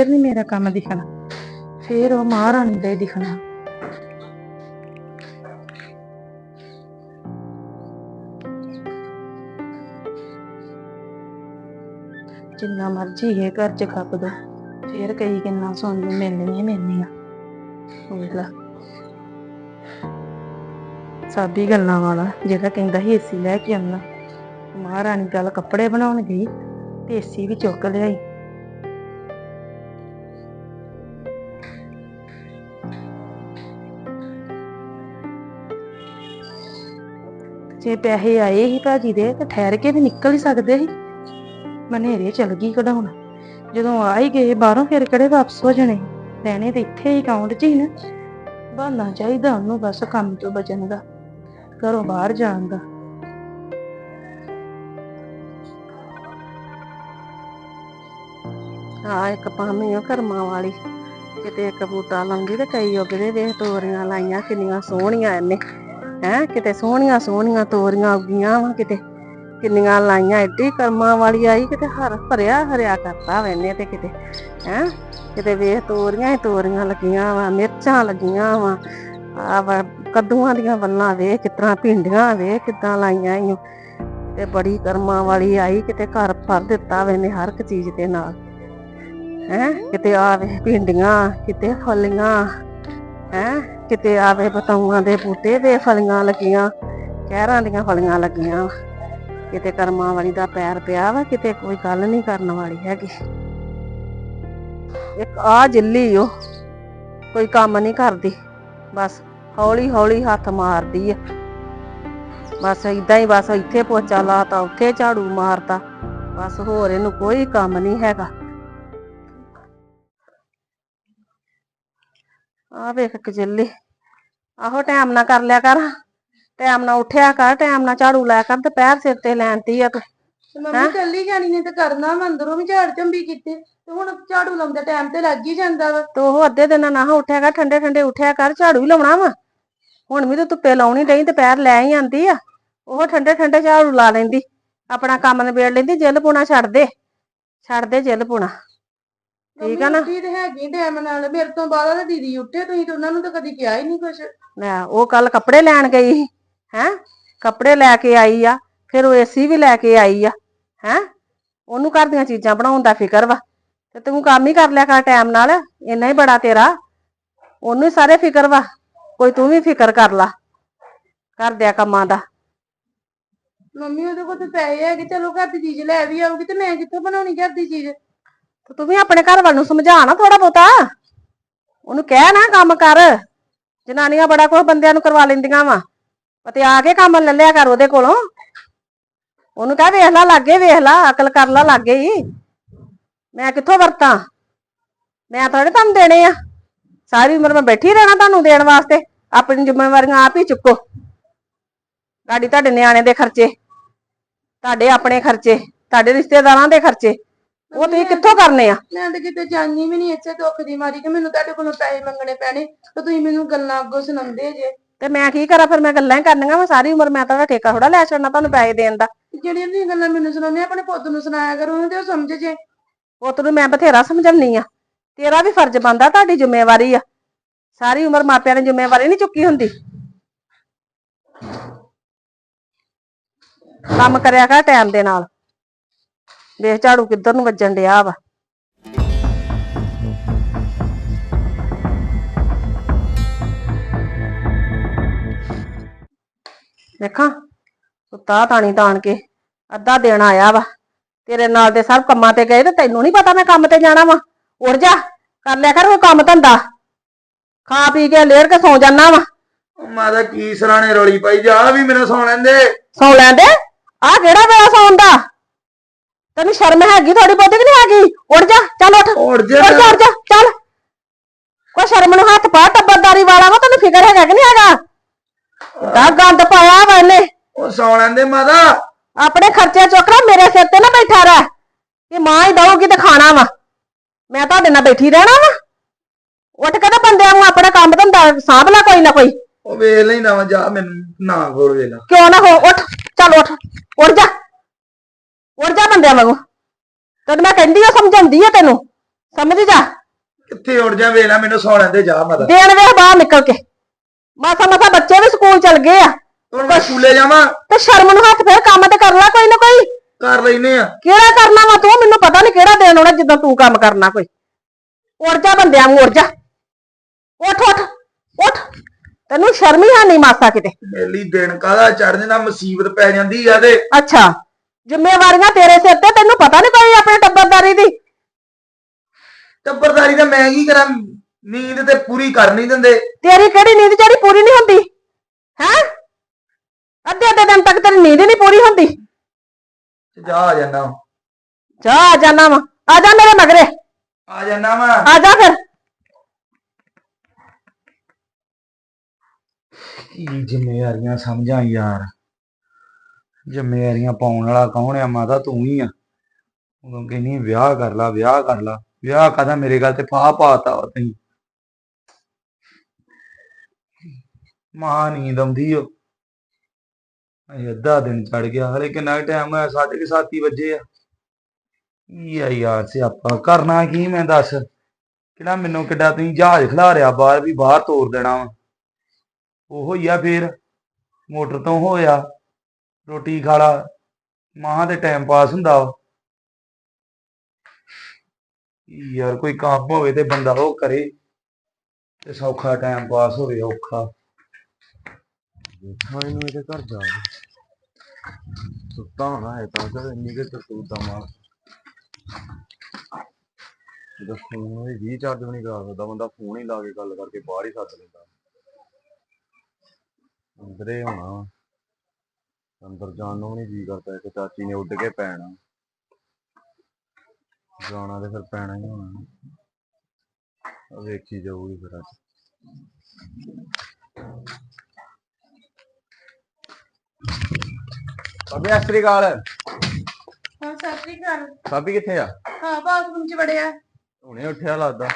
ਫੇਰ ਨਹੀਂ ਮੇਰਾ ਕੰਮ ਦਿਖਣਾ। ਫੇਰ ਉਹ ਮਹਾਰਾਣੀ ਦਾ ਹੀ ਦਿਖਣਾ। ਜਿੰਨਾ ਮਰਜ਼ੀ ਹੈ ਘਰ ਚ ਖੱਪ ਦੋ, ਫੇਰ ਕਈ ਕਿੰਨਾ ਸੁਣ ਨੂੰ ਮਿਲਣੀ ਹੀ ਮਿਲਣੀ ਆ। ਵੇਖ ਲਾ। ਸਾਬੀ ਗੱਲਾਂ ਵਾਲਾ, ਜਿਹੜਾ ਕਹਿੰਦਾ ਸੀ ਏਸੀ ਲੈ ਕੇ ਆਉਣਾ। ਮਹਾਰਾਣੀ ਗੱਲ ਕੱਪੜੇ ਬਣਾਉਣ ਗਈ, ਤੇ ਏਸੀ ਵੀ ਚੁੱਕ ਲਿਆਈ। ਜੇ ਪੈਸੇ ਆਏ ਸੀ ਭਾਜੀ ਦੇ ਤੇ ਠਹਿਰ ਕੇ ਵੀ ਨਿਕਲ ਹੀ ਸਕਦੇ ਸੀ। ਮਨੇਰੇ ਚਲ ਗਈ ਕਢਾਉਣ। ਜਦੋਂ ਆ ਹੀ ਗਏ ਬਾਹਰੋਂ ਫਿਰ ਕਿਹੜੇ ਵਾਪਸ ਹੋ ਜਾਣੇ? ਲੈਣੇ ਤੇ ਇੱਥੇ ਹੀ ਅਕਾਊਂਟ 'ਚ ਹੀ ਨਾ। ਬਹਾਨਾ ਚਾਹੀਦਾ ਉਹਨੂੰ ਬਸ ਕੰਮ ਤੋਂ ਬਚਣ ਦਾ, ਘਰੋਂ ਬਾਹਰ ਜਾਣ ਦਾ। ਆ ਇੱਕ ਪਾਮੀ ਉਹ ਕਰਮਾਂ ਵਾਲੀ, ਕਿਤੇ ਇੱਕ ਬੂਟਾ ਲਾਉਂਦੀ ਤੇ ਕਈ ਉਗਦੇ ਵੇਖ ਤੋਰੀਆਂ ਲਾਈਆਂ, ਕਿੰਨੀਆਂ ਸੋਹਣੀਆਂ ਇਹਨੇ। ਹੈ? ਕਿਤੇ ਸੋਹਣੀਆਂ ਸੋਹਣੀਆਂ ਤੋਰੀਆਂ ਉੱਗੀਆਂ ਵਾ, ਕਿਤੇ ਕਿੰਨੀਆਂ ਲਾਈਆਂ ਐਡੀ ਕਰਮਾਂ ਵਾਲੀ ਆਈ, ਕਿਤੇ ਹਰ ਭਰਿਆ ਹਰਿਆ ਕਰਤਾ ਵੈਨੇ ਤੇ ਕਿਤੇ, ਹੈ? ਕਿਤੇ ਵੇਖ ਤੋਰੀਆਂ ਹੀ ਤੋਰੀਆਂ ਲੱਗੀਆਂ ਵਾ, ਮਿਰਚਾਂ ਲੱਗੀਆਂ ਵਾ। ਆ ਵਾ, ਕੱਦੂਆਂ ਦੀਆਂ ਵੱਲਾਂ ਵੇਖ ਕਿਤਨਾ ਭਿੰਡੀਆਂ, ਵੇਖ ਕਿਦਾਂ ਲਾਈਆਂ ਈ ਤੇ ਬੜੀ ਕਰਮਾਂ ਵਾਲੀ ਆਈ, ਕਿਤੇ ਘਰ ਭਰ ਦਿੱਤਾ ਵੈਨੇ ਹਰ ਇੱਕ ਚੀਜ਼ ਦੇ ਨਾਲ। ਹੈ? ਕਿਤੇ ਆਵੇ ਭਿੰਡੀਆਂ, ਕਿਤੇ ਫਲੀਆਂ ਹੈ? ਕਿਤੇ ਆਵੇ ਬਤਾਊਆਂ ਦੇ ਬੂਟੇ ਦੇ ਫਲੀਆਂ ਲੱਗੀਆਂ, ਕਹਿਰਾਂ ਦੀਆਂ ਫਲੀਆਂ ਲੱਗੀਆਂ। ਕਿਤੇ ਕਰਮਾਂ ਵਾਲੀ ਦਾ ਪੈਰ ਪਿਆ ਵਾ, ਕਿਤੇ ਕੋਈ ਗੱਲ ਨਹੀਂ ਕਰਨ ਵਾਲੀ ਹੈਗੀ। ਇੱਕ ਆ ਜਿੱਲੀ ਉਹ ਕੋਈ ਕੰਮ ਨਹੀਂ ਕਰਦੀ। ਬਸ ਹੌਲੀ ਹੌਲੀ ਹੱਥ ਮਾਰਦੀ ਆ। ਬਸ ਇਦਾਂ ਹੀ ਬਸ ਇੱਥੇ ਪੋਚਾ ਲਾਤਾ, ਉੱਥੇ ਝਾੜੂ ਮਾਰਤਾ। ਬਸ ਹੋਰ ਇਹਨੂੰ ਕੋਈ ਕੰਮ ਨਹੀਂ ਹੈਗਾ। ਆ ਵੇਖ ਕਜੱਲੀ ਆਹੋ ਟਾਈਮ ਨਾਲ ਕਰ ਲਿਆ ਕਰ। ਟਾਈਮ ਨਾਲ ਉੱਠਿਆ ਕਰ ਟਾਈਮ ਨਾਲ ਝਾੜੂ ਲਾਇਆ ਕਰ ਤੇ ਪੈਰ ਸਿਰ ਤੇ ਲੈਣਤੀ ਆ ਤੂੰ। ਤੇ ਮੰਮੀ ਕੱਲੀ ਜਾਣੀ ਨੇ ਤੇ ਕਰਨਾ ਵਾ ਅੰਦਰੋਂ ਵੀ ਝਾੜ ਝੰਬੀ ਕੀਤੇ। ਤੇ ਹੁਣ ਝਾੜੂ ਲਾਉਂਦੇ ਟਾਈਮ ਤੇ ਲੱਗ ਹੀ ਜਾਂਦਾ ਵਾ। ਤੇ ਉਹ ਅੱਧੇ ਦਿਨ ਨਾ ਉੱਠਿਆ ਕਰ ਠੰਡੇ ਠੰਡੇ ਉੱਠਿਆ ਕਰ ਝਾੜੂ ਹੀ ਲਾਉਣਾ ਵਾ। ਹੁਣ ਵੀ ਤੇ ਧੁੱਪੇ ਲਾਉਣੀ ਡਈ ਤੇ ਪੈਰ ਲੈ ਹੀ ਆਂਦੀ ਆ। ਉਹ ਠੰਡੇ ਠੰਡੇ ਝਾੜੂ ਲਾ ਲੈਂਦੀ। ਆਪਣਾ ਕੰਮ ਨਿਬੇੜ ਲੈਂਦੀ ਜਿੱਲ ਪੁਣਾ ਛੱਡ ਦੇ। ਛੱਡ ਦੇ ਜਿੱਲ ਪੁਣਾ। ਠੀਕ ਆ ਨਾ? ਉੱਠੀ ਤੇ ਹੈਗੀ ਟਾਈਮ ਨਾਲ ਮੇਰੇ ਤੋਂ ਬਾਅਦ ਤਾਂ ਦੀਦੀ ਉੱਠੇ ਤੁਸੀਂ ਤੇ ਉਹਨਾਂ ਨੂੰ ਤਾਂ ਕਦੀ ਕਿਹਾ ਹੀ ਨਹੀਂ ਕੁਛ। ਲੈ ਉਹ ਕੱਲ ਕੱਪੜੇ ਲੈਣ ਗਈ ਹੈ? ਕੱਪੜੇ ਲੈ ਕੇ ਆਈ ਆ ਫਿਰ ਉਹ ਏਸੀ ਵੀ ਲੈ ਕੇ ਆਈ ਆ ਹੈ? ਉਹਨੂੰ ਘਰ ਦੀਆਂ ਚੀਜ਼ਾਂ ਬਣਾਉਣ ਦਾ ਫਿਕਰ ਵਾ ਤੇ ਤੂੰ ਕੰਮ ਹੀ ਕਰ ਲਿਆ ਕਰ ਟਾਈਮ ਨਾਲ ਇੰਨਾ ਹੀ ਬੜਾ ਤੇਰਾ। ਉਹਨੂੰ ਹੀ ਸਾਰੇ ਫਿਕਰ ਵਾ ਕੋਈ ਤੂੰ ਵੀ ਫਿਕਰ ਕਰ ਲਾ ਘਰ ਦਿਆਂ ਕੰਮਾਂ ਦਾ। ਮੰਮੀ ਉਹਦੇ ਕੋਲ ਤੇ ਪੈਸੇ ਹੈਗੇ ਚਲੋ ਘਰ ਦੀ ਚੀਜ਼ ਲੈ ਵੀ ਆਊਗੀ ਤੇ ਮੈਂ ਕਿੱਥੋਂ ਬਣਾਉਣੀ ਘਰ ਦੀ ਚੀਜ਼? ਤੇ ਤੂੰ ਵੀ ਆਪਣੇ ਘਰ ਵੱਲ ਨੂੰ ਸਮਝਾ ਨਾ ਥੋੜਾ ਬਹੁਤਾ। ਉਹਨੂੰ ਕਹਿ ਨਾ ਕੰਮ ਕਰ। ਜਨਾਨੀਆਂ ਬੜਾ ਕੁਝ ਬੰਦਿਆਂ ਨੂੰ ਕਰਵਾ ਲੈਂਦੀਆਂ ਵਾ। ਤੇ ਆ ਕੇ ਕੰਮ ਲੈ ਲਿਆ ਕਰ ਉਹਦੇ ਕੋਲੋਂ। ਉਹਨੂੰ ਕਹਿ ਵੇਖ ਲਾ, ਲਾਗੇ ਵੇਖ ਲਾ, ਅਕਲ ਕਰ ਲਾ ਲਾਗੇ ਹੀ। ਮੈਂ ਕਿੱਥੋਂ ਵਰਤਾਂ? ਮੈਂ ਥੋੜੇ ਤੁਹਾਨੂੰ ਦੇਣੇ ਆ। ਸਾਰੀ ਉਮਰ ਮੈਂ ਬੈਠੀ ਰਹਿਣਾ ਤੁਹਾਨੂੰ ਦੇਣ ਵਾਸਤੇ। ਆਪਣੀ ਜ਼ਿੰਮੇਵਾਰੀਆਂ ਆਪ ਹੀ ਚੁੱਕੋ। ਗਾੜੀ ਤੁਹਾਡੇ ਨਿਆਣੇ ਦੇ ਖਰਚੇ, ਤੁਹਾਡੇ ਆਪਣੇ ਖਰਚੇ, ਤੁਹਾਡੇ ਰਿਸ਼ਤੇਦਾਰਾਂ ਦੇ ਖਰਚੇ। ਉਹ ਤੁਸੀਂ ਕਿੱਥੋਂ ਕਰਨੇ ਆ? ਮੈਂ ਤਾਂ ਕਿਤੇ ਜਾਣੀ ਵੀ ਨਹੀਂ ਇੱਥੇ ਦੁੱਖ ਦੀ ਮਾਰੀ ਕਿ ਮੈਨੂੰ ਤੁਹਾਡੇ ਕੋਲੋਂ ਪੈਸੇ ਮੰਗਣੇ ਪੈਣੇ ਤੇ ਤੁਸੀਂ ਮੈਨੂੰ ਗੱਲਾਂ ਅੱਗੋਂ ਸੁਣਾਉਂਦੇ ਜੇ। ਤੇ ਮੈਂ ਕੀ ਕਰਾਂ ਫਿਰ ਮੈਂ ਗੱਲਾਂ ਹੀ ਕਰਨੀਆਂ ਵਾ ਸਾਰੀ ਉਮਰ ਮੈਂ ਤੁਹਾਡਾ ਠੇਕਾ ਥੋੜਾ ਲੈ ਛੱਡਣਾ ਤੁਹਾਨੂੰ ਪੈਸੇ ਦੇਣ ਦਾ। ਜਿਹੜੀਆਂ ਤੁਸੀਂ ਗੱਲਾਂ ਮੈਨੂੰ ਸੁਣਾਉਂਦੇ ਆਪਣੇ ਪੁੱਤ ਨੂੰ ਸੁਣਾਇਆ ਕਰੋ ਉਹਨੂੰ ਤੇ ਉਹ ਸਮਝ ਜੇ। ਉਹ ਤੈਨੂੰ ਮੈਂ ਬਥੇਰਾ ਸਮਝਾਉਣੀ ਆ। ਤੇਰਾ ਵੀ ਫਰਜ਼ ਬਣਦਾ ਤੁਹਾਡੀ ਜ਼ਿੰਮੇਵਾਰੀ ਆ। ਸਾਰੀ ਉਮਰ ਮਾਪਿਆਂ ਨੇ ਜ਼ਿੰਮੇਵਾਰੀ ਨਹੀਂ ਚੁੱਕੀ ਹੁੰਦੀ। ਕੰਮ ਕਰਿਆ ਕਰ ਟਾਈਮ ਦੇ ਨਾਲ। ਵੇਖ ਝਾੜੂ ਕਿੱਧਰ ਨੂੰ ਵੱਜਣ ਡਿਆ ਵਾ। ਦੇਖਾਂ ਸੁੱਤਾ ਤਾਣੀ ਤਾਣ ਕੇ ਅੱਧਾ ਦਿਨ ਆਇਆ ਵਾ। ਤੇਰੇ ਨਾਲ ਦੇ ਸਭ ਕੰਮਾਂ ਤੇ ਗਏ ਤੇ ਤੈਨੂੰ ਨਹੀਂ ਪਤਾ ਮੈਂ ਕੰਮ ਤੇ ਜਾਣਾ ਵਾ। ਉੱਠ ਜਾ ਕਰ ਲਿਆ ਕਰ ਕੋਈ ਕੰਮ ਧੰਦਾ। ਖਾ ਪੀ ਕੇ ਲੇਰ ਕੇ ਸੌ ਜਾਨਾ ਵਾ। ਮਾਤਾ ਕੀ ਸਰਾਣੇ ਰੋਲੀ ਪਾਈ ਜਾ ਵੀ ਮੈਨੂੰ ਸੌਣ ਲੈਂਦੇ। ਸੌ ਲੈਂਦੇ? ਆਹ ਕਿਹੜਾ ਵੇਲਾ ਸੌਣ ਦਾ? ਤੈਨੂੰ ਸ਼ਰਮ ਹੈਗੀ ਥੋੜੀ ਬਹੁਤੀ ਕਿ ਨਹੀਂ ਹੈਗੀ? ਉੱਠ ਜਾ ਚੱਲ ਉੱਠ। ਉੜ ਜੇ। ਉੱਠ ਜਾ ਚੱਲ। ਕੋਈ ਸ਼ਰਮ ਨੂੰ ਹੱਥ ਪਾ ਟੱਬਰਦਾਰੀ ਵਾਲਾ ਵਾ ਤੈਨੂੰ ਫਿਕਰ ਹੈਗਾ ਕਿ ਨਹੀਂ ਹੈਗਾ? ਦਾ ਗੰਦ ਪਾਇਆ ਵਾ ਇਹਨੇ। ਉਹ ਸੌਣ ਲੈਂਦੇ ਮਾਤਾ। ਆਪਣੇ ਖਰਚੇ ਚੁੱਕ ਲੈ ਮੇਰੇ ਸਿਰ ਤੇ ਨਾ ਬੈਠਾ ਰਹਿ। ਕਿ ਮਾਂ ਹੀ ਦਊਗੀ ਤੇ ਖਾਣਾ ਵਾ। ਮੈਂ ਤੁਹਾਡੇ ਨਾਲ ਬੈਠੀ ਰਹਿਣਾ ਵਾ। ਉੱਠ ਕੇ ਤਾਂ ਬੰਦਿਆਂ ਨੂੰ ਆਪਣਾ ਕੰਮ ਧੰਦਾ ਸਾਂਭ ਲੈ ਕੋਈ ਨਾ ਕੋਈ। ਉਹ ਵੇਖ ਲੈਂਦਾ ਵਾ ਜਾ ਮੈਨੂੰ ਨਾ ਖੋਲ ਵੇਲਾ ਕਿਉਂ ਨਾ ਹੋ ਉੱਠ ਚੱਲ ਉੱਠ। ਉੱਠ ਜਾ। ਉੱਠ ਜਾ ਬੰਦਿਆਂ ਵਾਂਗੂ। ਤੈਨੂੰ ਮੈਂ ਕਹਿੰਦੀ ਆ ਸਮਝਾਉਂਦੀ ਆ ਤੈਨੂੰ। ਸਮਝ ਜਾ। ਕਿੱਥੇ ਉੱਡ ਜਾ ਵੇਲਾ ਮੈਨੂੰ ਸੌਣ ਲੈਂਦੇ ਜਾ ਮਾਤਾ ਦੇਣ ਵੇ ਬਾਹਰ ਨਿਕਲ ਕੇ। ਮਾਸਾ ਮਾਸਾ ਬੱਚੇ ਵੀ ਸਕੂਲ ਚਲ ਗਏ ਆ। ਹੁਣ ਮੈਂ ਸਕੂਲੇ ਜਾਵਾਂ। ਤੇ ਸ਼ਰਮ ਨੂੰ ਹੱਥ ਫੇਰ ਕੰਮ ਤੇ ਕਰ ਲੈ ਕੋਈ ਨਾ ਕੋਈ। ਕਰ ਲੈਨੇ ਆ। ਕਿਹੜਾ ਕਰਨਾ ਵਾ ਤੂੰ? ਮੈਨੂੰ ਪਤਾ ਨਹੀਂ ਕਿਹੜਾ ਦੇਣ ਆਉਣਾ ਜਿੱਦਾਂ ਤੂੰ ਕੰਮ ਕਰਨਾ ਕੋਈ। ਉੜ ਜਾ ਬੰਦਿਆਂ ਨੂੰ ਉੜ ਜਾ। ਉੱਠ ਉੱਠ ਉੱਠ। ਤੈਨੂੰ ਸ਼ਰਮ ਹੀ ਨਹੀਂ ਮਾਸਾ ਕਿਤੇ। ਮੇਲੀ ਦਿਨ ਕਾਹਦਾ ਚੜ ਜਾਂਦਾ ਮੁਸੀਬਤ ਪੈ ਜਾਂਦੀ ਆ ਤੇ। ਅੱਛਾ। ਜ਼ਿੰਮੇਵਾਰੀਆਂ ਤੇਰੇ ਸਿਰ ਤੇ ਤੈਨੂੰ ਪਤਾ ਨਹੀਂ ਕੋਈ ਆਪਣੇ ਟੱਬਰਦਾਰੀ ਦੀ? ਟੱਬਰਦਾਰੀ ਤਾਂ ਮੈਂ ਕੀ ਕਰਾਂ? ਨੀਂਦ ਤੇ ਪੂਰੀ ਕਰ ਨਹੀਂ ਦਿੰਦੇ। ਤੇਰੀ ਕਿਹੜੀ ਨੀਂਦ ਜਿਹੜੀ ਪੂਰੀ ਨਹੀਂ ਹੁੰਦੀ? ਹੈ? ਅੱਧੇ ਅੱਧੇ ਦਿਨ ਤੱਕ ਤੇਰੀ ਨੀਂਦ ਨਹੀਂ ਪੂਰੀ ਹੁੰਦੀ। ਜਾ ਆ ਜਾਣਾ ਜਾ ਆ ਜਾਣਾ ਵਾ। ਆ ਜਾ ਮੇਰੇ ਮਗਰੇ। ਆ ਜਾਣਾ ਵਾ। ਆ ਜਾ ਫਿਰ। ਕੀ ਜ਼ਿੰਮੇਵਾਰੀਆਂ ਸਮਝਾਂ ਯਾਰ। ਜ਼ਿੰਮੇਵਾਰੀਆਂ ਪਾਉਣ ਵਾਲਾ ਕੌਣ ਆ ਮਾਤਾ, ਤੂੰ ਹੀ ਆ। ਉਦੋਂ ਕਹਿੰਦੀ, ਵਿਆਹ ਕਰ ਲਾ, ਵਿਆਹ ਕਰ ਲਾ। ਵਿਆਹ ਕਾਹਦਾ? ਮੇਰੇ ਗੱਲ ਤੇ ਫਾਹ ਪਾਤਾ ਵਾ ਤੈਂ ਮਾਂ ਨੀਂਦ ਆਉਂਦੀ ਓ। ਅਜੇ ਅੱਧਾ ਦਿਨ ਚੜ ਗਿਆ ਹਲੇ ਕਿੰਨਾ ਟਾਈਮ ਹੋਇਆ? ਸਾਢੇ ਕੁ ਸੱਤ ਹੀ ਵੱਜੇ ਆ। ਕੀ ਯਾਰ ਸਿਆਪਾ? ਕਰਨਾ ਕੀ ਮੈਂ ਦੱਸ? ਕਿਹੜਾ ਮੈਨੂੰ ਕਿੱਡਾ ਤੁਸੀਂ ਜਹਾਜ਼ ਖਿਲਾ ਰਿਆ ਬਾਹਰ ਵੀ ਬਾਹਰ ਤੋਰ ਦੇਣਾ ਵਾ। ਉਹੋ ਹੀ ਆ ਫੇਰ। ਮੋਟਰ ਤੋਂ ਹੋਇਆ। ਰੋਟੀ ਖਾ ਲਾ। ਮਾਂ ਦੇ ਟਾਈਮ ਪਾਸ ਹੁੰਦਾ ਵਾ ਯਾਰ ਕੋਈ ਕੰਮ ਹੋਵੇ ਤੇ ਬੰਦਾ ਉਹ ਕਰੇ ਤੇ ਸੌਖਾ ਟਾਈਮ ਪਾਸ ਹੋਵੇ, ਔਖਾ। ਦੇਖਾਂ ਇਹਨੂੰ ਇਹਦੇ ਘਰ ਜਾ ਸੁੱਤਾ ਹੋਣਾ ਹੈ ਤਾਂ ਕਿ ਇੰਨੀ ਕੇ ਕਰਤੂਤਾ ਮਾਰ ਜਦੋਂ ਫੋਨ ਵੀ ਰੀਚਾਰਜ ਵੀ ਨਹੀਂ ਕਰਾ ਸਕਦਾ ਬੰਦਾ ਫੋਨ ਹੀ ਲਾ ਕੇ ਗੱਲ ਕਰਕੇ ਬਾਹਰ ਹੀ ਸੱਦ ਲੈਂਦਾ। ਅੰਦਰੇ ਹੋਣਾ ਅੰਦਰ ਜਾਣ ਨੂੰ ਨਹੀਂ ਜੀ ਕਰਦਾ ਇੱਕ ਚਾਚੀ ਨੇ ਉੱਡ ਕੇ ਪੈਣਾ। ਜਾਣਾ ਤੇ ਫਿਰ ਪੈਣਾ ਹੀ ਹੋਣਾ। ਆ ਵੇਖੀ ਜਾਊਗੀ ਫਿਰ ਅੱਜ। ਅਬੇ ਅਸਰੀ ਗਾਲ ਹਾਂ ਸਤਿ ਸ੍ਰੀ ਅਕਾਲ। ਸਾਬੀ ਕਿੱਥੇ ਆ? ਹਾਂ ਬਾਥਰੂਮ 'ਚ ਵੜਿਆ। ਹੁਣੇ ਉੱਠਿਆ ਲੱਗਦਾ।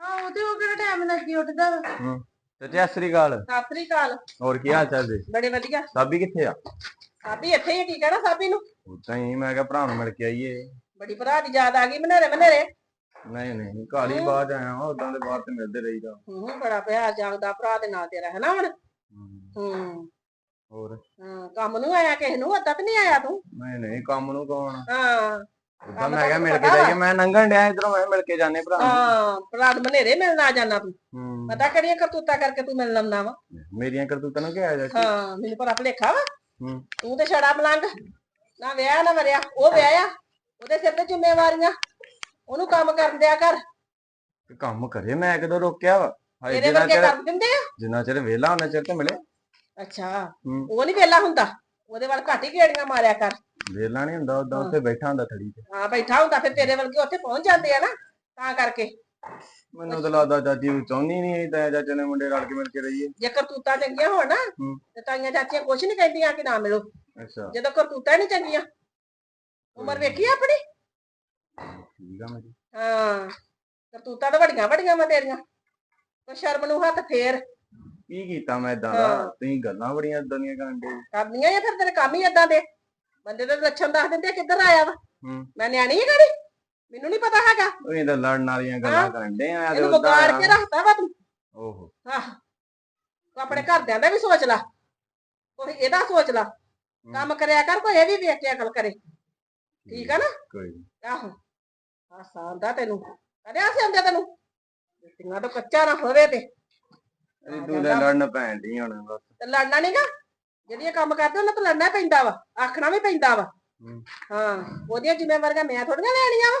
ਹਾਂ ਉਹਦੇ ਉਹ ਕਿਹੜਾ ਟਾਈਮ ਲੱਗੀ ਉੱਠਦਾ ਵਾ। ਚਾਚਾ ਅਸਰੀ ਗਾਲ ਸਤਿ ਸ੍ਰੀ ਅਕਾਲ। ਹੋਰ ਕੀ ਹਾਲ ਚਾਲ ਜੀ? ਬੜੇ ਵਧੀਆ। ਸਾਬੀ ਕਿੱਥੇ ਆ? ਸਾਬੀ ਇੱਥੇ ਹੀ ਕੀ ਕਹਿਣਾ ਸਾਬੀ ਨੂੰ? ਉਦਾਂ ਹੀ ਮੈਂ ਕਿਹਾ ਭਰਾ ਨੂੰ ਮਿਲ ਕੇ ਆਈਏ। ਬੜੀ ਭਰਾ ਦੀ ਯਾਦ ਆ ਗਈ ਮਨੇਰੇ ਮਨੇਰੇ ਨਹੀਂ ਨਹੀਂ ਕਾਲੀ ਬਾਅਦ ਆਇਆ ਹਾਂ ਉਦਾਂ ਦੇ ਬਾਹਰ ਤੇ ਮਿਲਦੇ ਰਹੀਦਾ। ਹੂੰ ਬੜਾ ਪਿਆਰ ਜਾਗਦਾ ਭਰਾ ਦੇ ਨਾਲ ਤੇਰਾ ਹੈ ਨਾ ਹੁਣ ਹੂੰ। ਹੋਰ? ਹਾਂ, ਕੰਮ ਨੂੰ ਆਇਆ ਕਿਸੇ ਨੂੰ? ਅੱਧਾ ਤੇ ਨਹੀਂ ਆਇਆ ਤੂੰ? ਨਹੀਂ ਨਹੀਂ ਕੰਮ ਨੂੰ ਕੌਣ ਹਾਂ। ਉਦਾਂ ਮੈਂ ਕਿਹਾ ਮਿਲ ਕੇ। ਜਾਈਏ ਮੈਂ ਲੰਘਣ ਡਿਆ ਇਧਰੋਂ ਮੈਂ ਮਿਲ ਕੇ ਜਾਣੇ ਭਰਾ ਨੂੰ। ਹਾਂ ਭਰਾ ਦੇ ਮਨੇਰੇ ਮਿਲਣ ਜਾਣਾ ਤੂੰ। ਪਤਾ ਕਿਹੜੀਆਂ ਕਰਤੂਤਾਂ ਕਰਕੇ ਤੂੰ ਮਿਲਣ ਆਉਂਦਾ ਵਾ? ਮੇਰੀਆਂ ਕਰਤੂਤਾਂ ਨੂੰ ਕਿਹਾ ਜਾ ਹਾਂ ਮੈਨੂੰ ਪਤਾ ਭਲੇਖਾ ਵਾ। ਹੂੰ। ਤੂੰ ਤੇ ਛੜਾ ਮਲੰਗ। ਨਾ ਵਿਆਹ ਨਾ ਵਰਿਆ ਉਹ ਵਿਆਹਿਆ। ਉਹਦੇ ਸਿਰ ਤੇ ਜ਼ਿੰਮੇਵਾਰੀਆਂ। ਉਹਨੂੰ ਕੰਮ ਕਰਨ ਦਿਆ ਕਰ। ਤੇ ਕੰਮ ਕਰੇ ਮੈਂ ਕਦੋਂ ਰੋਕਿਆ ਵਾ? ਹਾਏ ਤੇਰੇ ਜਿੰਨਾ ਵਰਗੇ ਚਿਰ ਕਰ ਦਿੰਦੇ ਆ। ਜਿੰਨਾ ਚਿਰ ਵਿਹਲਾ ਉਹਨਾਂ ਚਿਰ ਤੇ ਮਿਲੇ। ਅੱਛਾ ਹੂੰ। ਉਹ ਨਹੀਂ ਵੇਲਾ ਹੁੰਦਾ। ਉਹਦੇ ਵੱਲ ਘੱਟ ਹੀ ਗੇੜੀਆਂ ਮਾਰਿਆ ਕਰ। ਵਿਹਲਾ ਨਹੀਂ ਹੁੰਦਾ ਉਦਾਂ ਉੱਥੇ ਬੈਠਾ ਹੁੰਦਾ ਥੜੀ ਤੇ। ਹਾਂ ਬੈਠਾ ਹੁੰਦਾ ਫਿਰ ਤੇਰੇ ਵਰਗੇ ਉੱਥੇ ਪਹੁੰਚ ਜਾਂਦੇ ਆ ਨਾ ਤਾਂ ਕਰਕੇ। ਮੈਨੂੰ ਤਾਂ ਲੱਗਦਾ ਚਾਚੀ ਉਹ ਚਾਹੁੰਦੀ ਨਹੀਂ ਤਾਂ ਚਾਚੇ ਨੇ ਮੁੰਡੇ ਰਲ ਕੇ ਮਿਲ ਕੇ ਰਹੀਏ। ਜੇ ਕਰਤੂਤਾਂ ਚੰਗੀਆਂ ਹੋਣ ਨਾ ਹੂੰ। ਤੇ ਤਾਈਆਂ ਚਾਚੀਆਂ ਕੁਛ ਨਹੀਂ ਕਹਿੰਦੀਆਂ ਕਿ ਨਾ ਮਿਲੋ। ਅੱਛਾ। ਜਦੋਂ ਕਰਤੂਤਾਂ ਨਹੀਂ ਚੰਗੀਆਂ ਉਮਰ ਵੇਖੀ ਆ ਆਪਣੀ? ਠੀਕ ਆ ਮੇਰੀ ਹਾਂ। ਕਰਤੂਤਾਂ ਤਾਂ ਵੱਡੀਆਂ ਵੱਡੀਆਂ ਵਾ ਤੇਰੀਆਂ। ਪਰ ਸ਼ਰਮ ਨੂੰ ਹੱਥ ਫੇਰ। ਕੀ ਕੀਤਾ ਮੈਂ ਇਦਾਂ ਦਾ? ਹਾਂ। ਤੁਸੀਂ ਗੱਲਾਂ ਬੜੀਆਂ ਇਦਾਂ ਦੀਆਂ ਕਰਨ ਦੇ ਕਰਦੀਆਂ ਜਾਂ ਫਿਰ ਤੇਰੇ ਕੰਮ ਹੀ ਏਦਾਂ ਦੇ? ਬੰਦੇ ਦੇ ਲੱਛਣ ਦੱਸ ਦਿੰਦੇ ਆ ਕਿੱਧਰ ਆਇਆ ਵਾ। ਹੂੰ। ਮੈਂ ਨਿਆਣੀ ਹੈ ਗਾੜੀ ਮੈਨੂੰ ਨਹੀਂ ਪਤਾ ਹੈਗਾ। ਉਹ ਇਹਦਾ ਲੜਨ ਵਾਲੀਆਂ ਗੱਲਾਂ ਕਰਨ ਦੇ ਆ ਤੇ ਇਹਨੂੰ ਉਦਾਂ ਕੇ ਰੱਖਦਾ ਵਾ ਤੂੰ। ਓਹੋ। ਆਹ ਤੂੰ ਆਪਣੇ ਘਰਦਿਆਂ ਦਾ ਵੀ ਸੋਚ ਲੈ। ਕੋਈ ਇਹਦਾ ਸੋਚ ਲੈ। ਕੰਮ ਕਰਿਆ ਕਰ ਕੋਈ ਇਹ ਵੀ ਵੇਖ ਕੇ ਅਕਲ ਕਰੇ। ਠੀਕ ਆ ਨਾ? ਕੋਈ ਨੀ। ਆਹੋ। ਆਸਾਂਦਾ ਤੈਨੂੰ। ਕਦੇ ਆਸੇ ਹੁੰਦੇ ਤੈਨੂੰ? ਬਿੱਟੀਆਂ ਤੋਂ ਕੱਚਾ ਨਾ ਹੋਵੇ ਤੇ। ਤੂੰ ਤਾਂ ਲੜਨ ਪੈਣ ਦੀ ਹੁਣ ਬਸ। ਤੇ ਲੜਨਾ ਨਹੀਂਗਾ ਜਿਹੜੀ ਇਹ ਕੰਮ ਕਰਦੇ ਉਹਨਾਂ ਤੋਂ ਲੜਨਾ ਪੈਂਦਾ ਵਾ ਆਖਣਾ ਵੀ ਪੈਂਦਾ ਵਾ। ਹੂੰ। ਉਹਦੀਆਂ ਜ਼ਿੰਮੇਵਾਰੀਆਂ ਮੈਂ ਥੋੜੀਆਂ ਲੈਣੀਆਂ ਵਾ।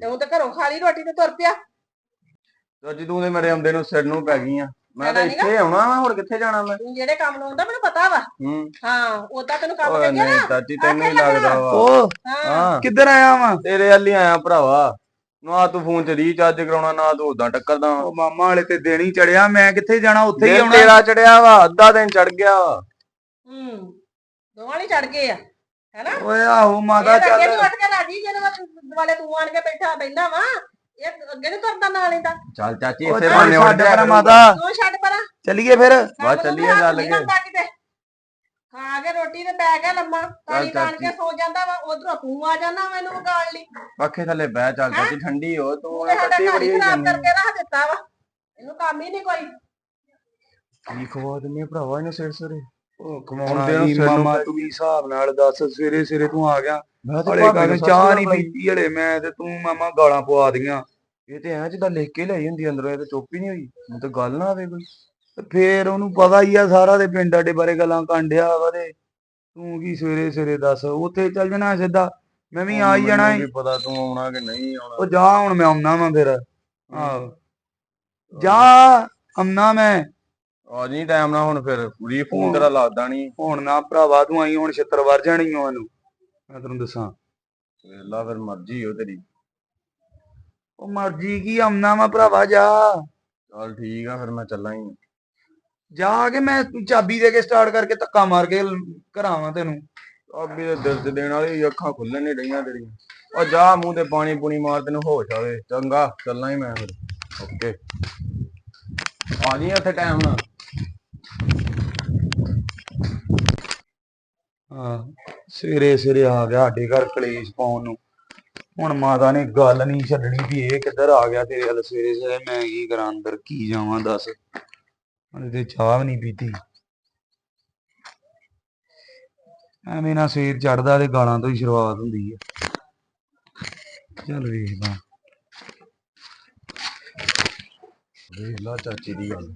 ਤੇ ਉਹ ਤੇ ਘਰੋਂ ਖਾ ਲਈ ਰੋਟੀ ਤੇ ਤੁਰ ਪਿਆ। ਤੂੰ ਤੇ ਮੇਰੇ ਆਉਂਦੇ ਨੂੰ ਸਿਰ ਨੂੰ ਪੈ ਗਈ ਆ ਮੈਂ ਤਾਂ। ਇੱਥੇ ਆਉਣਾ ਵਾ ਹੋਰ ਕਿੱਥੇ ਜਾਣਾ ਮੈਂ? ਤੂੰ ਜਿਹੜੇ ਕੰਮ ਨੂੰ ਆਉਂਦਾ ਮੈਨੂੰ ਪਤਾ ਵਾ। ਹੂੰ। ਉਦਾਂ ਤੈਨੂੰ ਕੰਮ ਨਹੀਂ ਨਾ। ਚਾਚੀ ਤੈਨੂੰ ਹੀ। ਲੱਗਦਾ ਵਾ। ਓ ਹਾਂ ਹਾਂ। ਕਿੱਧਰ ਆਇਆ ਵਾਂ? ਤੇਰੇ ਵੱਲ ਹੀ ਆਇਆ ਭਰਾਵਾ। ਨਾ ਤੂੰ ਫੋਨ ਚ ਰੀਚਾਰਜ ਕਰਾਉਣਾ ਨਾ ਤੂੰ ਉਦਾਂ ਟੱਕਰਦਾ। ਵਾਂ। ਉਹ ਮਾਮਾ ਵਾਲੇ ਤੇ ਦੇਣੀ ਚੜਿਆ ਮੈਂ ਕਿੱਥੇ ਜਾਣਾ ਉੱਥੇ ਹੀ ਦਿਨ ਆਉਣਾ। ਤੇਰਾ ਚੜਿਆ ਵਾ ਅੱਧਾ ਦਿਨ ਚੜ ਗਿਆ ਵਾ। ਹੂੰ ਦੋਵਾਂ ਨਹੀਂ ਚੜ ਗਏ ਆ ਹੈਨਾ? ਓਏ ਆਹੋ ਮਾਤਾ ਇਹ ਤਾਂ ਅੱਗੇ ਚੱਲ। ਨੀ ਉੱਠ ਕੇ ਰਾਜੀ ਜਦੋਂ ਦੁਆਲੇ ਤੂੰ ਆਣ ਕੇ ਬੈਠਾ ਬੈਠਾ ਵਾ ਇਹ ਅੱਗੇ ਨਹੀਂ ਤੁਰਦਾ ਨਾਲ ਇਹਦਾ। ਚੱਲ ਚਾਚੀ ਉਹ ਇਸੇ ਚੱਲ ਬਹਾਨੇ ਉੱਠ ਛੱਡ ਜਾ ਪਰਾਂ ਕਰੂੰਗਾ। ਮਾਤਾ। ਤੂੰ ਛੱਡ ਪਰਾਂ। ਚੱਲੀਏ ਫਿਰ। ਬਸ ਚੱਲੀਏ ਗੱਲ ਕੇ। ਕੇ ਖਾ ਕੇ ਰੋਟੀ ਤੇ ਪੈ ਗਿਆ ਲੰਮਾ ਤਾਲੀ ਤਾਣ ਕੇ। ਸੋ ਜਾਂਦਾ ਵਾ ਉਧਰੋਂ ਤੂੰ ਆ ਜਾਂਦਾ ਮੈਨੂੰ ਵਗਾੜ ਲਈ। ਪੱਖੇ ਥੱਲੇ ਬਹਿ ਚੱਲ ਚਾਚੀ ਠੰਡੀ ਹੋ ਤੂੰ ਸਾਡਾ ਕੱਟੀ ਬੜੀ ਹੀ ਹੋਈ ਖਰਾਬ ਜਾਂਦੀ। ਕਰਕੇ ਰੱਖ ਦਿੱਤਾ ਵਾ। ਇਹਨੂੰ ਕੰਮ ਹੀ ਨਹੀਂ ਕੋਈ। ਕੀ ਖਵਾ ਦਿੰਨੇ ਭਰਾਵਾ ਇਹਨੂੰ ਸਿਰ ਸਿਰੇ? ਉਹ ਹੁਣ ਕਮਾਉਣਾ ਦੇ ਕੀ ਸਿਰ ਨੂੰ ਮਾਮਾ ਪੈ ਤੂੰ ਵੀ ਹਿਸਾਬ ਨਾਲ ਦੱਸ ਸਵੇਰੇ ਸਵੇਰੇ ਤੂੰ ਆ ਗਿਆ। ਹਲੇ ਚਾਹ ਨਹੀਂ ਪੀਤੀ ਹਲੇ ਮੈਂ ਤੇ ਤੂੰ ਮਾਮਾ ਗਾਲਾਂ ਪਵਾ ਦੀਆਂ। ਇਹ ਤੇ ਐਂ ਜਿੱਦਾਂ ਲਿਖ ਕੇ ਲਈ ਹੁੰਦੀ ਅੰਦਰੋਂ ਇਹ ਤੇ ਚੁੱਪ ਹੀ ਨਹੀਂ ਹੋਈ। ਮੈਨੂੰ ਤਾਂ ਗੱਲ ਨਾ ਆਵੇ ਕੋਈ। ਫੇਰ ਉਹਨੂੰ ਪਤਾ ਹੀ ਆ ਸਾਰਾ ਦੇ ਪਿੰਡ ਆਡੇ ਬਾਰੇ ਗੱਲਾਂ ਕਾਂਡਿਆ ਵਾ ਤੇ। ਤੂੰ ਕੀ ਸਵੇਰੇ ਸਵੇਰੇ ਦੱਸ ਉੱਥੇ ਚੱਲ ਜਾਣਾ ਸਿੱਧਾ। ਮੈਂ ਵੀ ਆ ਹੀ ਜਾਣਾ ਮੈਨੂੰ ਏ। ਕੀ ਪਤਾ ਤੂੰ ਆਉਣਾ ਕਿ ਨਹੀਂ ਆਉਣਾ। ਉਹ ਜਾ ਹੁਣ ਮੈਂ ਆਉਣਾ ਵਾਂ ਫਿਰ। ਆਹੋ। ਜਾ ਆਉਣਾ ਮੈਂ। ਆ ਜੀ ਟਾਈਮ ਨਾਲ ਹੁਣ ਫਿਰ ਪੂਰੀ ਫੋਨ ਤੇਰਾ ਲੱਗਦਾ ਨਹੀਂ ਹੁਣ ਨਾ ਭਰਾਵਾ ਤੂੰ ਆਈ ਹੁਣ ਛਿੱਤਰ ਵਰ ਜਾਣੀ ਓ ਇਹਨੂੰ। ਮੈਂ ਤੈਨੂੰ ਦੱਸਾਂ। ਵੇਲਾ ਫਿਰ ਮਰਜ਼ੀ ਹੋ ਤੇਰੀ। ਉਹ ਮਰਜ਼ੀ ਕੀ ਆਉਣਾ ਵਾ ਭਰਾਵਾ ਜਾ। ਚੱਲ ਠੀਕ ਆ ਫਿਰ ਮੈਂ ਚੱਲਾਂ ਹੀ ਜਾ ਕੇ ਮੈਂ ਚਾਬੀ ਦੇ ਕੇ ਸਟਾਰਟ ਕਰਕੇ ਧੱਕਾ ਮਾਰ ਕੇ ਘਰਾਵਾਂ ਤੈਨੂੰ। ਅੱਬੀ ਦੇ ਦਿਲ ਤੇ ਦੇਣ ਵਾਲੀ ਅੱਖਾਂ ਖੁੱਲਣ ਨਹੀਂ ਡਈਆਂ ਤੇਰੀਆਂ। ਉਹ ਜਾ ਮੂੰਹ ਤੇ ਪਾਣੀ ਪੂਣੀ ਮਾਰ ਤੈਨੂੰ ਹੋਸ਼ ਆਵੇ ਚੰਗਾ, ਚੱਲਾਂ ਹੀ ਮੈਂ ਫਿਰ। ਓਕੇ ਆ ਜੀ ਇੱਥੇ ਟਾਈਮ ਨਾਲ ਹਾਂ, ਸਵੇਰੇ ਸਵੇਰੇ ਆ ਗਿਆ ਸਾਡੇ ਘਰ ਕਲੇਸ਼ ਪਾਉਣ ਨੂੰ। ਹੁਣ ਮਾਤਾ ਨੇ ਗੱਲ ਨਹੀਂ ਛੱਡਣੀ ਵੀ ਇਹ ਕਿੱਧਰ ਆ ਗਿਆ ਤੇਰੇ ਹਲ ਸਵੇਰੇ ਸਵੇਰੇ ਮੈਂ ਕੀ ਕਰਾਂ ਅੰਦਰ, ਕੀ ਜਾਵਾਂ ਦੱਸ। ਹਲੇ ਤੇ ਚਾਹ ਵੀ ਨਹੀਂ ਪੀਤੀ। ਐਵੇਂ ਨਾ ਸਵੇਰ ਚੜਦਾ ਤੇ ਗਾਲਾਂ ਤੋਂ ਹੀ ਸ਼ੁਰੂਆਤ ਹੁੰਦੀ ਹੈ ਚੱਲ ਵੇਖਦਾ। ਵੇਖ ਲਾ ਚਾਚੀ ਦੀ ਗੱਲ।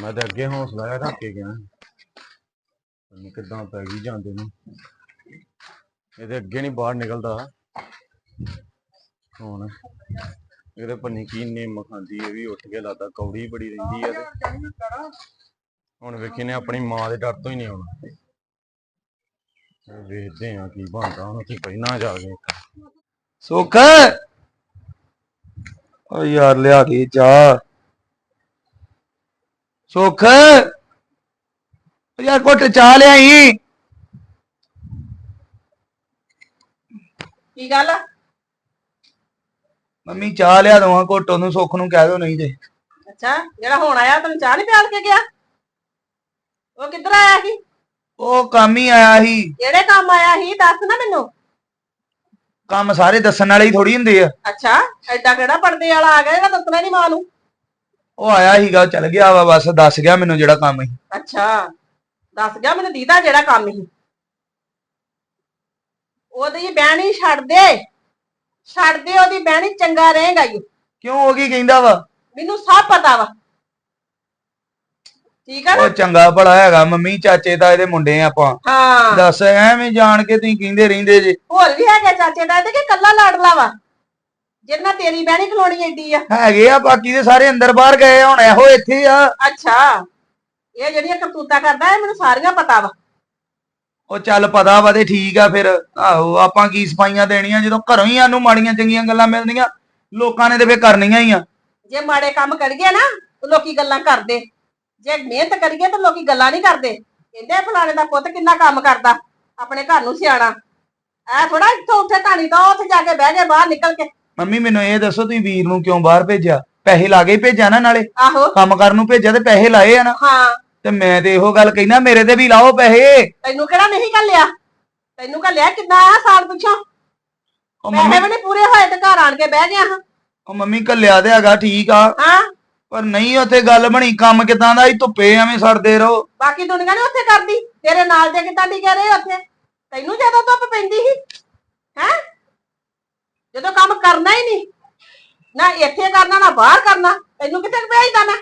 ਮੈਂ ਤਾਂ ਅੱਗੇ ਹੌਸਲਾ ਜਿਹਾ ਰੱਖ ਕੇ ਗਿਆ। ਤੈਨੂੰ ਕਿੱਦਾਂ ਪੈ ਗਈ ਜਾਂਦੇ ਨੂੰ। ਇਹਦੇ ਅੱਗੇ ਨਹੀਂ ਬਾਹਰ ਨਿਕਲਦਾ। ਹੁਣ ਇਹਦੇ ਪੰਨੀ ਕੀ ਨਿੰਮ ਖਾਂਦੀ ਇਹ ਵੀ ਉੱਠ ਕੇ ਲਾਦਾ ਕੌੜੀ ਬੜੀ ਰਹਿੰਦੀ ਆ ਤੇ। ਹੁਣ ਵੇਖੀ ਨੇ ਆਪਣੀ ਮਾਂ ਦੇ ਡਰ ਤੋਂ ਹੀ ਨਹੀਂ ਆਉਣਾ। ਵੇਖਦੇ ਆ ਕੀ ਬਣਦਾ ਹੁਣ ਉੱਥੇ ਪਹਿਲਾਂ ਜਾ ਕੇ ਸੁੱਖ? ਓ ਯਾਰ ਲਿਆ ਦੇ ਚਾਹ ਸੁੱਖ? ਯਾਰ ਘੁੱਟ ਚਾਹ ਲਿਆਈ। ਕੀ ਗੱਲ ਆ? ਮੰਮੀ ਚਾਹ ਲਿਆ ਦਵਾਂ ਘੁੱਟ ਉਹਨੂੰ ਸੁੱਖ ਨੂੰ ਕਹਿ ਦੋ ਨਹੀਂ ਤੇ। ਅੱਛਾ ਜਿਹੜਾ ਹੁਣ ਆਇਆ ਤੈਨੂੰ ਚਾਹ ਨਹੀਂ ਪਿਆਲ ਕੇ ਗਿਆ? ਉਹ ਕਿੱਧਰ ਆਇਆ ਸੀ? ਉਹ ਕੰਮ ਹੀ ਆਇਆ ਸੀ। ਕਿਹੜੇ ਕੰਮ ਆਇਆ ਸੀ? ਦੱਸ ਨਾ ਮੈਨੂੰ। ਕੰਮ ਸਾਰੇ ਦੱਸਣ ਵਾਲੇ ਹੀ ਥੋੜੀ ਹੁੰਦੇ ਆ। ਅੱਛਾ ਐਡਾ ਕਿਹੜਾ ਪਰਦੇ ਵਾਲਾ ਆ ਗਿਆ ਜਿਹੜਾ ਦੱਸਣਾ ਨਹੀਂ ਮਾਂ ਨੂੰ। ਉਹ ਆਇਆ ਸੀਗਾ ਚੱਲ ਗਿਆ ਵਾ ਬਸ ਦੱਸ ਗਿਆ ਮੈਨੂੰ ਜਿਹੜਾ ਕੰਮ ਸੀ। ਅੱਛਾ ਦੱਸ ਗਿਆ ਮੈਨੂੰ ਦੀਦਾ ਜਿਹੜਾ ਕੰਮ ਸੀ। ਉਹਦੀ ਬਹਿਣੀ ਛੱਡ ਦੇ। ਛੱਡ ਦੇ ਉਹਦੀ ਬਹਿਣੀ ਚੰਗਾ ਰਹੇਗਾ ਈ ਕਿਉਂ ਉਹ ਕੀ ਕਹਿੰਦਾ ਵਾ? ਮੈਨੂੰ ਸਭ ਪਤਾ ਵਾ। ਠੀਕ ਆ ਨਾ? ਉਹ ਚੰਗਾ ਭਲਾ ਹੈਗਾ ਮੰਮੀ ਚਾਚੇ ਦਾ ਇਹਦੇ ਮੁੰਡੇ ਆ ਆਪਾਂ। ਹਾਂ। ਦੱਸ ਐਵੇਂ ਜਾਣ ਕੇ ਤੁਸੀਂ ਕਹਿੰਦੇ ਰਹਿੰਦੇ ਜੇ। ਹੋਰ ਵੀ ਹੈਗਾ ਚਾਚੇ ਦਾ ਤੇ ਕਿ ਕੱਲਾ ਲਾਡਲਾ ਵਾ? ਜਿਹਨਾਂ ਤੇਰੀ ਬਹਿਣੀ ਖਲੋਣੀ ਏਡੀ ਆ। ਹੈਗੇ ਆ ਬਾਕੀ ਦੇ ਸਾਰੇ ਅੰਦਰ ਬਾਹਰ ਗਏ ਹੁਣ ਇਹੋ ਇੱਥੇ ਆ। ਅੱਛਾ। ਇਹ ਜਿਹੜੀਆਂ ਕਰਤੂਤਾਂ ਕਰਦਾ ਇਹ ਮੈਨੂੰ ਸਾਰੀਆਂ ਪਤਾ ਵਾ। ਉਹ ਚੱਲ ਪਤਾ ਵਾ ਤੇ ਠੀਕ ਆ ਫਿਰ। ਆਹੋ ਆਪਾਂ ਕੀ ਸਫਾਈਆਂ ਦੇਣੀਆਂ? ਜਦੋਂ ਘਰੋਂ ਹੀ ਸਾਨੂੰ ਮਾੜੀਆਂ ਚੰਗੀਆਂ ਗੱਲਾਂ ਮਿਲਦੀਆਂ ਲੋਕਾਂ ਨੇ ਤੇ ਫੇਰ ਕਰਨੀਆਂ ਹੀ ਆ। ਜੇ ਮਾੜੇ ਕੰਮ ਕਰੀਏ ਨਾ ਤਾਂ ਲੋਕੀ ਗੱਲਾਂ ਕਰਦੇ। ਜੇ ਮਿਹਨਤ ਕਰੀਏ ਤਾਂ ਲੋਕੀ ਗੱਲਾਂ ਨਹੀਂ ਕਰਦੇ। ਕਹਿੰਦੇ ਆ ਫਲਾਣੇ ਦਾ ਪੁੱਤ ਕਿੰਨਾ ਕੰਮ ਕਰਦਾ ਆਪਣੇ ਘਰ ਨੂੰ ਸਿਆਣਾ। ਐ ਥੋੜਾ ਇੱਥੋਂ ਉੱਥੇ ਕਹਾਣੀ ਤਾਂ ਉੱਥੇ ਜਾ ਕੇ ਬਹਿ ਗਏ ਬਾਹਰ ਨਿਕਲ ਕੇ। ਮੰਮੀ ਮੈਨੂੰ ਇਹ ਦੱਸੋ ਤੁਸੀਂ ਵੀਰ ਨੂੰ ਕਿਉਂ ਬਾਹਰ ਭੇਜਿਆ? ਪੈਸੇ ਲਾ ਕੇ ਹੀ ਭੇਜਿਆ ਨਾ ਨਾਲੇ? ਆਹੋ। ਕੰਮ ਕਰਨ ਨੂੰ ਭੇਜਿਆ ਤੇ ਪੈਸੇ ਲਾਏ ਆ ਨਾ? ਹਾਂ। ਤੇ ਮੈਂ ਤੇ ਇਹੋ ਗੱਲ ਕਹਿਣਾ ਮੇਰੇ ਤੇ ਵੀ ਲਾਓ ਪੈਸੇ। ਤੈਨੂੰ ਕਿਹੜਾ ਨਹੀਂ ਕੱਲਿਆ ਤੈਨੂੰ ਕੱਲਿਆ ਕਿੰਨਾ ਆ ਸਾਲ ਪਿੱਛੋਂ? ਉਹ ਪੈਸੇ ਮੰਮੀ ਵੀ ਨਹੀਂ ਪੂਰੇ ਹੋਏ ਤੇ ਘਰ ਆਣ ਕੇ ਬਹਿ ਗਿਆ ਹਾਂ। ਉਹ ਮੰਮੀ ਕੱਲਿਆ ਤੇ ਹੈਗਾ ਠੀਕ ਆ ਹਾਂ। ਪਰ ਨਹੀਂ ਉੱਥੇ ਗੱਲ ਬਣੀ ਕੰਮ ਕਿਦਾਂ ਦਾ ਹੀ ਧੁੱਪੇ ਐਵੇਂ ਸੜਦੇ ਰਹੋ। ਬਾਕੀ ਦੁਨੀਆ ਨੇ ਉੱਥੇ ਕਰਦੀ ਤੇਰੇ ਨਾਲ ਦੇ ਕਿੱਦਾਂ ਦੀ ਰਹੇ ਉੱਥੇ? ਤੈਨੂੰ ਜ਼ਿਆਦਾ ਧੁੱਪ ਪੈਂਦੀ ਸੀ ਹੈ? ਜਦੋਂ ਕੰਮ ਕਰਨਾ ਹੀ ਨਹੀਂ ਨਾ ਇੱਥੇ ਕਰਨਾ ਨਾ ਬਾਹਰ ਕਰਨਾ ਤੈਨੂੰ ਕਿੱਥੇ ਭੇਜਦਾ ਮੈਂ?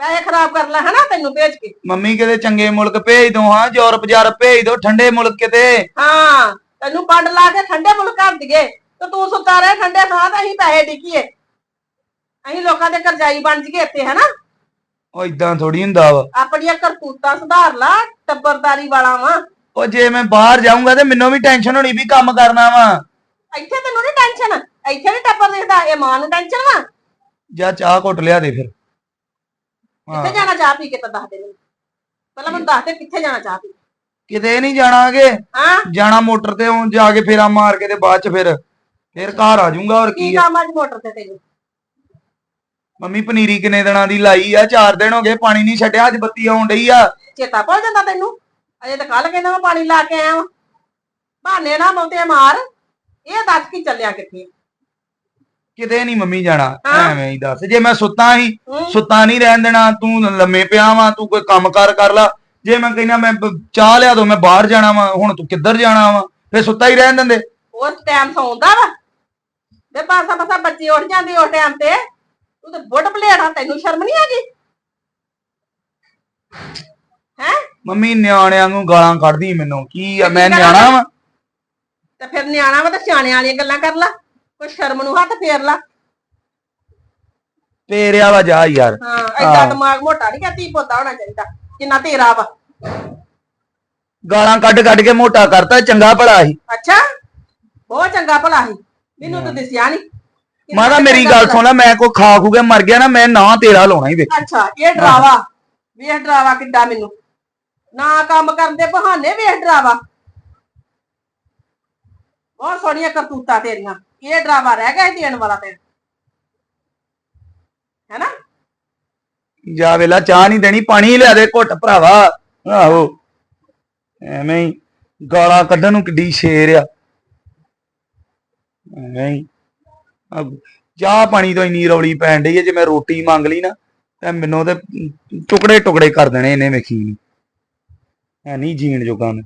ਪੈਸੇ ਖਰਾਬ ਕਰ ਲੈ ਹਨਾ ਤੈਨੂੰ ਭੇਜ ਕੇ। ਮੰਮੀ ਕਿਤੇ ਚੰਗੇ ਮੁਲਕ ਭੇਜ ਦੋ ਹਾਂ ਯੂਰਪ ਜਾਰਪ ਭੇਜ ਦੋ ਠੰਡੇ ਮੁਲਕ ਕਿਤੇ। ਹਾਂ ਤੈਨੂੰ ਪੰਡ ਲਾ ਕੇ ਠੰਡੇ ਮੁਲਕ ਕਰ ਦਈਏ। ਤੇ ਤੂੰ ਸੁੱਤਾ ਰਹੇ ਠੰਡੇ ਥਾਂ ਤੇ ਅਸੀਂ ਪੈਸੇ ਡਿੱਕੀਏ ਅਸੀਂ ਲੋਕਾਂ ਦੇ ਕਰਜ਼ਾਈ ਬਣ ਜੀਏ ਇੱਥੇ ਹਨਾ? ਉਹ ਇਦਾਂ ਥੋੜੀ ਹੁੰਦਾ ਵਾ। ਆਪਣੀਆਂ ਕਰਤੂਤਾਂ ਸੁਧਾਰ ਲਾ ਟੱਬਰਦਾਰੀ ਵਾਲਾ ਵਾ। ਉਹ ਜੇ ਮੈਂ ਬਾਹਰ ਜਾਊਂਗਾ ਤੇ ਮੈਨੂੰ ਵੀ ਟੈਨਸ਼ਨ ਹੋਣੀ ਵੀ ਕੰਮ ਕਰਨਾ ਵਾ। ਇੱਥੇ ਤੈਨੂੰ ਨਹੀਂ ਟੈਨਸ਼ਨ ਇੱਥੇ ਨਹੀਂ ਟੱਬਰ ਦਿਖਦਾ ਇਹ ਮਾਂ ਨੂੰ ਟੈਨਸ਼ਨ ਵਾ। ਜਾਂ ਚਾਹ ਘੁੱਟ ਲਿਆ ਦੇ ਫਿਰ। ਕਿੱਥੇ ਜਾਣਾ ਚਾਹ ਪੀ ਕੇ ਤਾਂ ਦੱਸ ਦੇ ਮੈਨੂੰ। ਪਹਿਲਾਂ ਮੈਨੂੰ ਦੱਸ ਦੇ ਕਿੱਥੇ ਜਾਣਾ ਚਾਹ ਪੀ ਕੇ? ਕਿਤੇ ਨਹੀਂ ਜਾਣਾਗੇ ਹਾਂ। ਜਾਣਾ ਮੋਟਰ ਤੇ ਹੁਣ ਜਾ ਕੇ ਫੇਰਾ ਮਾਰ ਕੇ ਤੇ ਬਾਅਦ ਚ ਫਿਰ ਫਿਰ ਘਰ ਆ ਜਾਊਂਗਾ ਹੋਰ ਕੀ ਕੀ ਆ। ਕੰਮ ਅੱਜ ਮੋਟਰ ਤੇ ਤੈਨੂੰ? ਮੰਮੀ ਪਨੀਰੀ ਕਿੰਨੇ ਦਿਨਾਂ ਦੀ ਲਾਈ ਆ? 4 ਦਿਨ ਹੋ ਗਏ ਪਾਣੀ ਨਹੀਂ ਛੱਡਿਆ ਅੱਜ ਬੱਤੀ ਆਉਣ ਡਈ ਆ। ਚੇਤਾ ਭੁੱਲ ਜਾਂਦਾ ਤੈਨੂੰ? ਅਜੇ ਤਾਂ ਕੱਲ ਕਹਿੰਦਾ ਮੈਂ ਪਾਣੀ ਲਾ ਕੇ ਆਇਆ ਵਾਂ। ਬਹਾਨੇ ਨਾ ਮੌਤੇ ਮਾਰ। ਇਹ ਦੱਸ ਕੀ ਚੱਲਿਆ ਕਿੱਥੇ ਕਿਤੇ ਨਹੀਂ ਮੰਮੀ ਜਾਣਾ। ਐਵੇਂ ਹੀ ਦੱਸ ਜੇ ਮੈਂ ਸੁੱਤਾ ਹੀ? ਸੁੱਤਾ ਨਹੀਂ ਰਹਿਣ ਦੇਣਾ ਤੂੰ ਲੰਮੇ ਪਿਆ ਵਾਂ ਤੂੰ ਕੋਈ ਕੰਮ ਕਾਰ ਕਰ ਲਾ। ਜੇ ਮੈਂ ਕਹਿੰਦਾ ਮੈਂ ਚਾਹ ਲਿਆ ਦੋ ਮੈਂ ਬਾਹਰ ਜਾਣਾ ਵਾਂ ਹੁਣ ਤੂੰ ਕਿੱਧਰ ਜਾਣਾ ਵਾਂ ਫੇ ਸੁੱਤਾ ਹੀ ਰਹਿਣ ਦਿੰਦੇ। ਉਹ ਟਾਈਮ ਸੌਂਦਾ ਵਾ। ਤੇ ਪਾਸਾ ਪਾਸਾ ਬੱਚੀ ਉੱਠ ਜਾਂਦੀ ਉਸ ਟਾਈਮ ਤੇ। ਤੂੰ ਤੇ ਬੁੱਢ ਭਲੇੜਾ ਤੈਨੂੰ ਸ਼ਰਮ ਨਹੀਂ ਆਗੀ ਹੈ? ਮੰਮੀ ਨਿਆਣਿਆਂ ਨੂੰ ਗਾਲਾਂ ਕੱਢਦੀ ਮੈਨੂੰ ਕੀ ਆ ਮੈਂ ਨਿਆਣਾ ਵਾਂ। ਤੇ ਫਿਰ ਨਿਆਣਾ ਵਾ ਤਾਂ ਸਿਆਣਿਆਂ ਵਾਲੀਆਂ ਗੱਲਾਂ ਕਰ ਲਾ। ਕੋਈ ਸ਼ਰਮ ਨੂੰ ਹੱਥ ਫੇਰ ਲਾ। ਤੇਰਿਆ ਵਾ ਜਾ ਯਾਰ। ਹਾਂ ਐਡਾ। ਦਿਮਾਗ ਮੋਟਾ ਨਹੀਂ ਧੀ ਪੋਤਾ ਹੋਣਾ ਚਾਹੀਦਾ ਜਿੰਨਾ ਤੇਰਾ ਵਾ। ਗਾਲਾਂ ਕੱਢ ਕੱਢ ਕੇ ਮੋਟਾ ਕਰਤਾ ਚੰਗਾ ਭਲਾ ਸੀ। ਅੱਛਾ ਬਹੁਤ ਚੰਗਾ ਭਲਾ ਸੀ। ਮੈਨੂੰ ਤਾਂ ਦਿਸਿਆ ਨਹੀਂ ਮਾਤਾ ਮੇਰੀ ਗੱਲ ਸੁਣ ਲੈ ਮੈਂ ਕੋਈ ਖਾ ਖੂ ਕੇ ਮਰ ਗਿਆ ਨਾ ਮੈਂ ਨਾ ਤੇਰਾ ਲਾਉਣਾ ਹੀ ਵੇਖ। ਅੱਛਾ ਇਹ ਡਰਾਵਾ। ਵੇਖ ਡਰਾਵਾ ਕਿੱਡਾ ਮੈਨੂੰ। ਨਾ ਕੰਮ ਕਰਨ ਦੇ ਬਹਾਨੇ ਵੇਖ ਡਰਾਵਾ। ਬਹੁਤ ਸੋਹਣੀਆਂ ਕਰਤੂਤਾਂ ਤੇਰੀਆਂ। ਇਹ ਡਰਾਵਾ ਰਹਿ ਗਿਆ ਸੀ ਦੇਣ ਵਾਲਾ ਤੇ। ਹੈਨਾ? ਜਾ ਵੇਲਾ, ਚਾਹ ਨਹੀਂ ਦੇਣੀ, ਪਾਣੀ ਲਿਆ ਦੇ ਘੁੱਟ ਭਰਾਵਾ। ਆਹੋ, ਐਵੇਂ ਹੀ ਗਾਲਾਂ ਕੱਢਣ ਨੂੰ ਕਿੱਡੀ ਸ਼ੇਰ ਆ। ਐਵੇਂ ਹੀ। ਚਾਹ ਪਾਣੀ ਤੋਂ ਇੰਨੀ ਰੌਲੀ ਪੈਣ ਡਈ ਹੈ ਜੇ ਮੈਂ ਰੋਟੀ ਮੰਗ ਲਈ ਨਾ, ਤੇ ਮੈਨੂੰ ਤੇ ਟੁਕੜੇ ਟੁਕੜੇ ਕਰ ਦੇਣੇ ਇਹਨੇ ਵੇਖੀ। ਨੂੰ ਹੈ ਨਹੀਂ ਜੀਣ ਜੋਗਾ ਨੇ